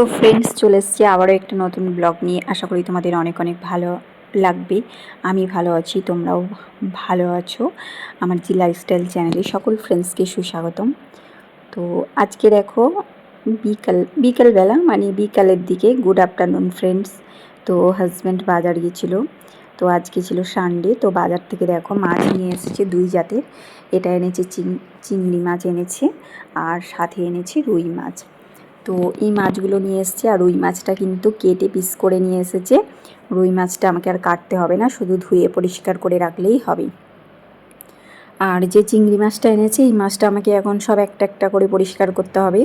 তো ফ্রেন্ডস চলে এসছি আবারও একটা নতুন ব্লগ নিয়ে। আশা করি তোমাদের অনেক অনেক ভালো লাগবে। আমি ভালো আছি, তোমরাও ভালো আছো। আমার জি লাইফস্টাইল চ্যানেলে সকল ফ্রেন্ডসকে সুস্বাগতম। তো আজকে দেখো, বিকাল, বিকালবেলা মানে বিকালের দিকে গুড আফটারনুন ফ্রেন্ডস তো হাজব্যান্ড বাজার গিয়েছিল। তো আজকে ছিল সানডে তো বাজার থেকে দেখো মাছ নিয়ে এসেছে দুই জাতের। এটা এনেছে চিংড়ি মাছ এনেছে, আর সাথে এনেছে রুই মাছ। তো এই মাছগুলো নিয়ে এসছে আর রুই মাছটা কিন্তু কেটে পিস করে নিয়ে এসেছে। রুই মাছটা আমাকে আর কাটতে হবে না, শুধু ধুয়ে পরিষ্কার করে রাখলেই হবে। আর যে চিংড়ি মাছটা এনেছে, এই মাছটা আমাকে এখন সব একটা একটা করে পরিষ্কার করতে হবে।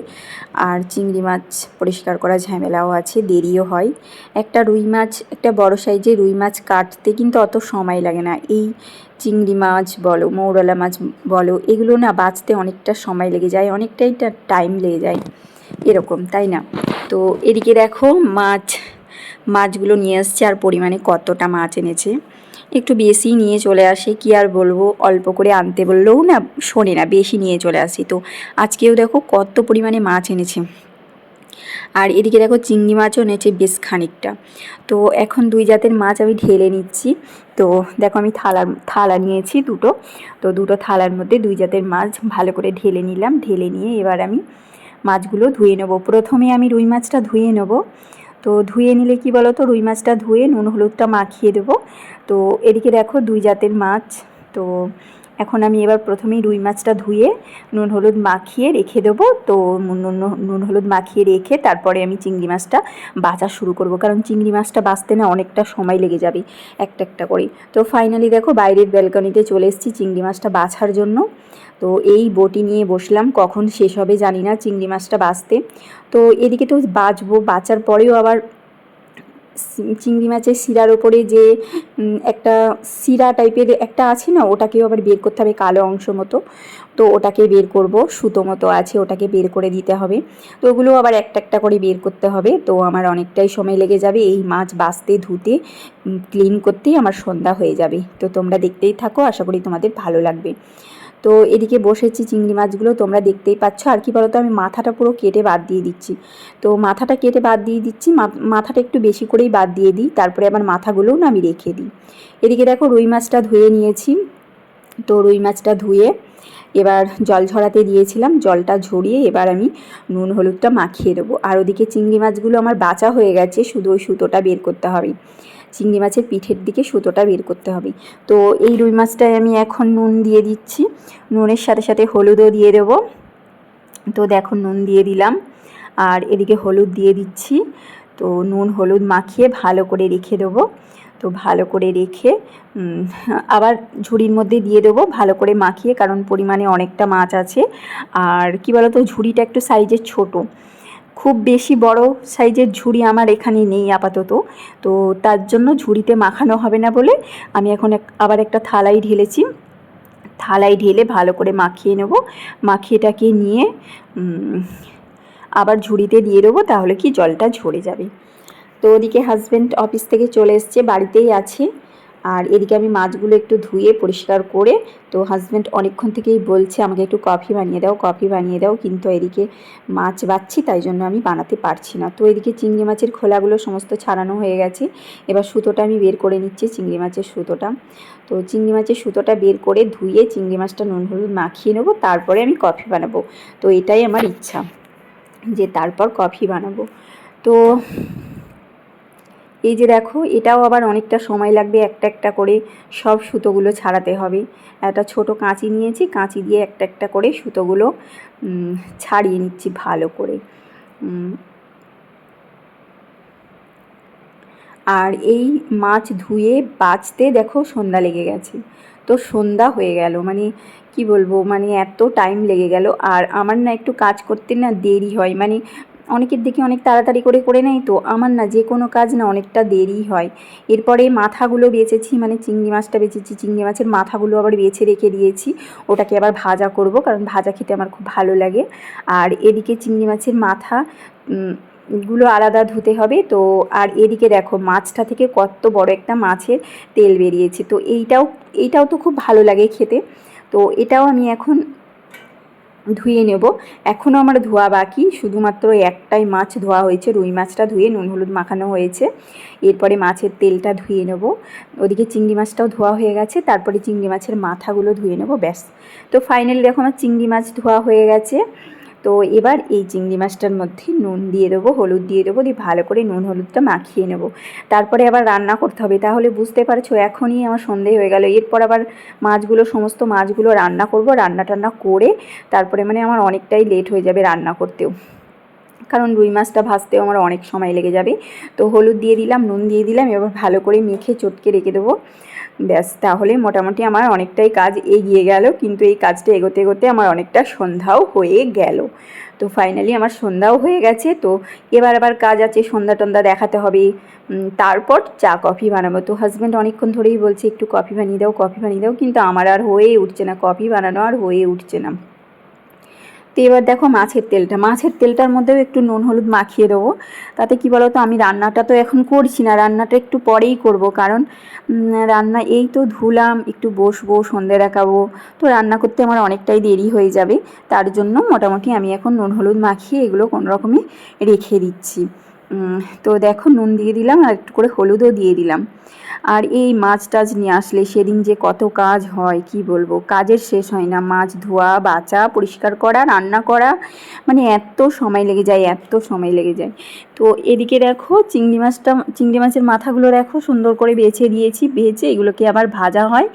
আর চিংড়ি মাছ পরিষ্কার করা ঝামেলাও আছে, দেরিও হয়। একটা রুই মাছ, একটা বড় সাইজের রুই মাছ কাটতে কিন্তু অত সময় লাগে না। এই চিংড়ি মাছ বলো, মৌরলা মাছ বলো, এগুলো না বাঁচতে অনেকটা সময় লেগে যায়, অনেকটাই টাইম লেগে যায়। এরকম, তাই না? তো এদিকে দেখো মাছ, মাছগুলো নিয়ে আসছে আর পরিমাণে কতটা মাছ এনেছে। একটু বেশি নিয়ে চলে আসে, কি আর বলব? অল্প করে আনতে বললেও না, শোনে না, বেশি নিয়ে চলে আসি। তো আজকেও দেখো কত পরিমাণে মাছ এনেছে। আর এদিকে দেখো চিংড়ি মাছও এনেছে বেশ খানিকটা। তো এখন দুই জাতের মাছ আমি ঢেলে নিচ্ছি। তো দেখো আমি থালা থালা নিয়েছি দুটো। তো দুটো থালার মধ্যে দুই জাতের মাছ ভালো করে ঢেলে নিলাম। ঢেলে নিয়ে এবার আমি মাছগুলো ধুয়ে নেব। প্রথমে আমি রুই মাছটা ধুয়ে নেব। তো ধুয়ে নিলে কি বলো তো রুই মাছটা ধুয়ে নুন হলুদটা মাখিয়ে দেবো। তো এদিকে দেখো দুই জাতের মাছ। তো এখন আমি এবার প্রথমেই রুই মাছটা ধুয়ে, নুন হলুদ মাখিয়ে রেখে দেবো। তো নুন নুন হলুদ মাখিয়ে রেখে তারপরে আমি চিংড়ি মাছটা বাছা শুরু করব। কারণ চিংড়ি মাছটা বাঁচতে না অনেকটা সময় লেগে যাবে একটা একটা করে। তো ফাইনালি দেখো বাইরের ব্যালকনিতে চলে এসেছি চিংড়ি মাছটা বাছার জন্য। তো এই বটি নিয়ে বসলাম, কখন শেষ হবে জানি না চিংড়ি মাছটা বাঁচতে তো এদিকে তো বাঁচবো বাঁচার পরেও আবার চিংড়ি মাছের শিরার ওপরে যে একটা শিরা টাইপের একটা আছে না, ওটাকেও আবার বের করতে হবে কালো অংশ মতো। তো ওটাকে বের করব, সুতো মতো আছে, ওটাকে বের করে দিতে হবে। তো ওগুলো আবার একটা একটা করে বের করতে হবে। তো আমার অনেকটাই সময় লেগে যাবে এই মাছ বাছতে ধুতে ক্লিন করতেই আমার সন্ধ্যা হয়ে যাবে। তো তোমরা দেখতেই থাকো, আশা করি তোমাদের ভালো লাগবে। তো এদিকে বসেছি চিংড়ি মাছগুলো তোমরা দেখতেই পাচ্ছ। আর কি বলতো, আমি মাথাটা পুরো কেটে বাদ দিয়ে দিচ্ছি। তো মাথাটা কেটে বাদ দিয়ে দিচ্ছি মাথাটা একটু বেশি করেই বাদ দিয়ে দিই, তারপরে আবার মাথাগুলোও না আমি রেখে দিই। এদিকে দেখো রুই মাছটা ধুয়ে নিয়েছি। তো রুই মাছটা ধুয়ে এবার জল ঝরাতে দিয়েছিলাম, জলটা ঝরিয়ে এবার আমি নুন, হলুদটা মাখিয়ে দেবো। আর ওদিকে চিংড়ি মাছগুলো আমার বাঁচা হয়ে গেছে, শুধু ওই সুতোটা বের করতে হবে। চিংড়ি মাছের পিঠের দিকে সুতোটা বের করতে হবে। তো এই রুই মাছটায় আমি এখন নুন দিয়ে দিচ্ছি। নুনের সাথে সাথে হলুদও দিয়ে দেব। তো দেখো নুন দিয়ে দিলাম। আর এদিকে হলুদ দিয়ে দিচ্ছি। তো নুন হলুদ মাখিয়ে ভালো করে রেখে দেবো। তো ভালো করে রেখে আবার ঝুড়ির মধ্যে দিয়ে দেবো ভালো করে মাখিয়ে, কারণ পরিমাণে অনেকটা মাছ আছে। আর কি বলতো, ঝুড়িটা একটু সাইজের ছোটো। খুব বেশি বড় সাইজের ঝুড়ি আমার এখানে নেই আপাতত। তো তার জন্য ঝুড়িতে মাখানো হবে না বলে আমি এখন আবার একটা থালাই ঢেলেছি। থালায় ঢেলে ভালো করে মাখিয়ে নেব। মাখিয়েটাকে নিয়ে আবার ঝুড়িতে দিয়ে দেবো তাহলে কি জলটা ঝরে যাবে। তো ওদিকে হাজব্যান্ড অফিস থেকে চলে এসছে, বাড়িতেই আছে। আর এদিকে আমি মাছগুলো একটু ধুয়ে পরিষ্কার করে, তো হাজব্যান্ড অনেকক্ষণ থেকেই বলছে, আমাকে একটু কফি বানিয়ে দাও কফি বানিয়ে দাও। কিন্তু এদিকে মাছ বাচ্ছি, তাই জন্য আমি বানাতে পারছি না। তো এদিকে চিংড়ি মাছের খোলাগুলো সমস্ত ছাড়ানো হয়ে গেছে। এবার সুতোটা আমি বের করে নিচ্ছি, চিংড়ি মাছের সুতোটা। তো চিংড়ি মাছের সুতোটা বের করে ধুয়ে চিংড়ি মাছটা নুন হলুদ মাখিয়ে নেব, তারপরে আমি কফি বানাবো। তো এটাই আমার ইচ্ছা যে তারপর কফি বানাবো। তো এই যে দেখো, এটাও আবার অনেকটা সময় লাগবে একটা একটা করে সব সুতোগুলো ছাড়াতে হবে। একটা ছোট কাঁচি নিয়েছি, কাঁচি দিয়ে একটা একটা করে সুতোগুলো ছাড়িয়ে নিচ্ছি ভালো করে। আর এই মাছ ধুয়ে বাঁচতে দেখো সন্ধ্যা লেগে গেছে। তো সন্ধ্যা হয়ে গেল মানে কি বলব মানে এত টাইম লেগে গেল। আর আমার না একটু কাজ করতে না দেরি হয় মানে অনেকের দিকে অনেক তাড়াতাড়ি করে করে নেয় তো আমার না যে কোনো কাজ না অনেকটা দেরি হয়। এরপরে মাথাগুলো বেছেছি মানে চিংড়ি মাছটা বেছেছি চিংড়ি মাছের মাথাগুলো আবার বেছে রেখে দিয়েছি। ওটাকে আবার ভাজা করব কারণ ভাজা খেতে আমার খুব ভালো লাগে। আর এদিকে চিংড়ি মাছের মাথা গুলো আলাদা ধুতে হবে তো, আর এদিকে দেখো মাছটা থেকে কত বড় একটা মাছের তেল বেরিয়েছে। তো এইটাও এইটাও তো খুব ভালো লাগে খেতে। তো এটাও আমি এখন ধুয়ে নেব। এখনও আমার ধোয়া বাকি। শুধুমাত্র একটাই মাছ ধোয়া হয়েছে। রুই মাছটা ধুয়ে নুন, হলুদ মাখানো হয়েছে। এরপরে মাছের তেলটা ধুয়ে নেব। ওদিকে চিংড়ি মাছটাও ধোয়া হয়ে গেছে। তারপরে চিংড়ি মাছের মাথাগুলো ধুয়ে নেব, ব্যাস। তো ফাইনালি দেখো আমার চিংড়ি মাছ ধোয়া হয়ে গেছে। তো এবার এই চিংড়ি মাছটার মধ্যে নুন দিয়ে দেবো, হলুদ দিয়ে দেবো, দিয়ে ভালো করে নুন হলুদটা মাখিয়ে নেব। তারপরে আবার রান্না করতে হবে, তাহলে বুঝতে পারছ এখনই আমার সন্দেহ হয়ে গেল। এরপর আবার মাছগুলো, সমস্ত মাছগুলো রান্না করব, রান্না টান্না করে তারপরে মানে আমার অনেকটাই লেট হয়ে যাবে রান্না করতেও। কারণ রুই মাছটা ভাজতেও আমার অনেক সময় লেগে যাবে। তো হলুদ দিয়ে দিলাম, নুন দিয়ে দিলাম, এবার ভালো করে মেখে চটকে রেখে দেবো। ব্যাস, তাহলে মোটামুটি আমার অনেকটাই কাজ এগিয়ে গেল, কিন্তু এই কাজটা এগোতে এগোতে আমার অনেকটা সন্ধ্যাও হয়ে গেল। তো ফাইনালি আমার সন্ধ্যাও হয়ে গেছে, তো এবার আবার কাজ আছে, সন্ধ্যা টন্ধা দেখাতে হবে। তারপর চা, কফি বানাবো। তো হাজব্যান্ড অনেকক্ষণ ধরেই বলছে, একটু কফি বানিয়ে দাও, কফি বানিয়ে দাও। কিন্তু আমার আর হয়ে উঠছে না, কফি বানানো আর হয়ে উঠছে না। তো এবার দেখো মাছের তেলটা। মাছের তেলটার মধ্যেও একটু নুন, হলুদ মাখিয়ে দেবো। তাতে কি বলো তো আমি রান্নাটা তো এখন করছি না। রান্নাটা একটু পরেই করব কারণ রান্না এই তো ধুলাম, একটু বসবো, সন্ধে দেখাবো। তো রান্না করতে আমার অনেকটাই দেরি হয়ে যাবে। তার জন্য মোটামুটি আমি এখন নুন, হলুদ মাখিয়ে এগুলো কোনো রকমে রেখে দিচ্ছি। তো দেখো, নুন দিয়ে দিলাম আর একটু করে হলুদও দিয়ে দিলাম। আর এই মাছ টাছ নিয়ে আসলে সেদিন যে কত কাজ হয়, কি বলব? কাজের শেষ হয় না। মাছ ধোয়া বাচা পরিষ্কার করা, রান্না করা মানে এত সময় লেগে যায়, এত সময় লেগে যায়। তো এদিকে দেখো, চিংড়ি মাছটা, চিংড়ি মাছের মাথাগুলো দেখো, সুন্দর করে বেছে দিয়েছি, বেছে এগুলোকে আবার ভাজা হয়।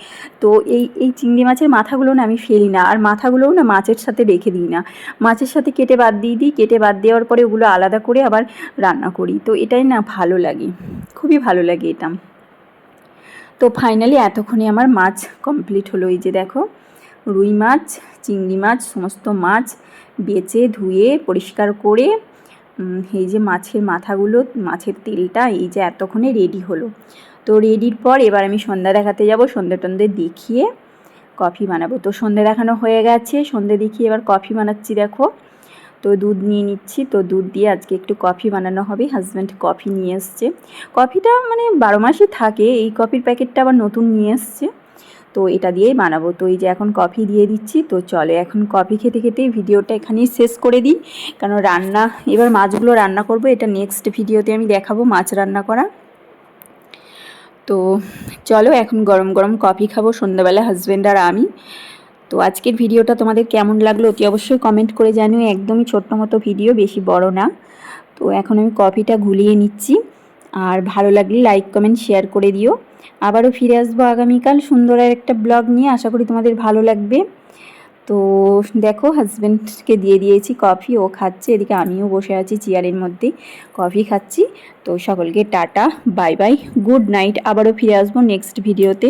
তো এই এই চিংড়ি মাছের মাথাগুলো না আমি ফেলি না, আর মাথাগুলোও না মাছের সাথে রেখে দিই না। মাছের সাথে কেটে বাদ দিয়ে দিই, কেটে বাদ দেওয়ার পরে ওগুলো আলাদা করে আবার রান্না করি। তো এটাই না ভালো লাগে। খুবই ভালো লাগে এটা। তো ফাইনালি এতক্ষণে আমার মাছ কমপ্লিট হলো। এই যে দেখো, রুই মাছ, চিংড়ি মাছ, সমস্ত মাছ বেচে, ধুয়ে, পরিষ্কার করে এই যে মাছের মাথাগুলো, মাছের তেলটা এই যে এতক্ষণে রেডি হলো। তো রেডির পর এবার আমি সন্ধ্যা দেখাতে যাব। সন্ধ্যে টন্ধে দেখিয়ে কফি বানাবো। তো সন্ধ্যে দেখানো হয়ে গেছে। সন্ধ্যে দেখিয়ে এবার কফি বানাচ্ছি দেখো। তো দুধ নিয়ে নিচ্ছি। তো দুধ দিয়ে আজকে একটু কফি বানানো হবে। হাজব্যান্ড কফি নিয়ে এসছে। কফিটা মানে বারো মাসই থাকে। এই কফির প্যাকেটটা আবার নতুন নিয়ে এসছে। তো এটা দিয়েই বানাবো। তো এই যে এখন কফি দিয়ে দিচ্ছি। তো চলে এখন কফি খেতে খেতেই ভিডিওটা এখানেই শেষ করে দিই। কারণ রান্না, এবার মাছগুলো রান্না করব। এটা নেক্সট ভিডিওতে আমি দেখাবো মাছ রান্না করা। তো চলো এখন গরম গরম কফি খাব। সন্ধ্যাবেলা হাজব্যান্ড আর আমি। তো আজকের ভিডিওটা তোমাদের কেমন লাগল অতি অবশ্যই কমেন্ট করে জানিও, একদমই ছোট্ট মতো ভিডিও, বেশি বড় না। তো এখন আমি কফিটা গুলিয়ে নিচ্ছি, আর ভালো লাগলে লাইক কমেন্ট শেয়ার করে দিও। আবারও ফিরে আসব আগামীকাল সুন্দর আর একটা ব্লগ নিয়ে, আশা করি তোমাদের ভালো লাগবে। তো দেখো হাজব্যান্ডকে দিয়ে দিয়েছি কফি ও খাচ্ছে, এদিকে আমিও বসে আছি চেয়ারের মধ্যে কফি খাচ্ছি। তো সকলকে tata bye bye good night আবারও ফিরে আসব নেক্সট ভিডিওতে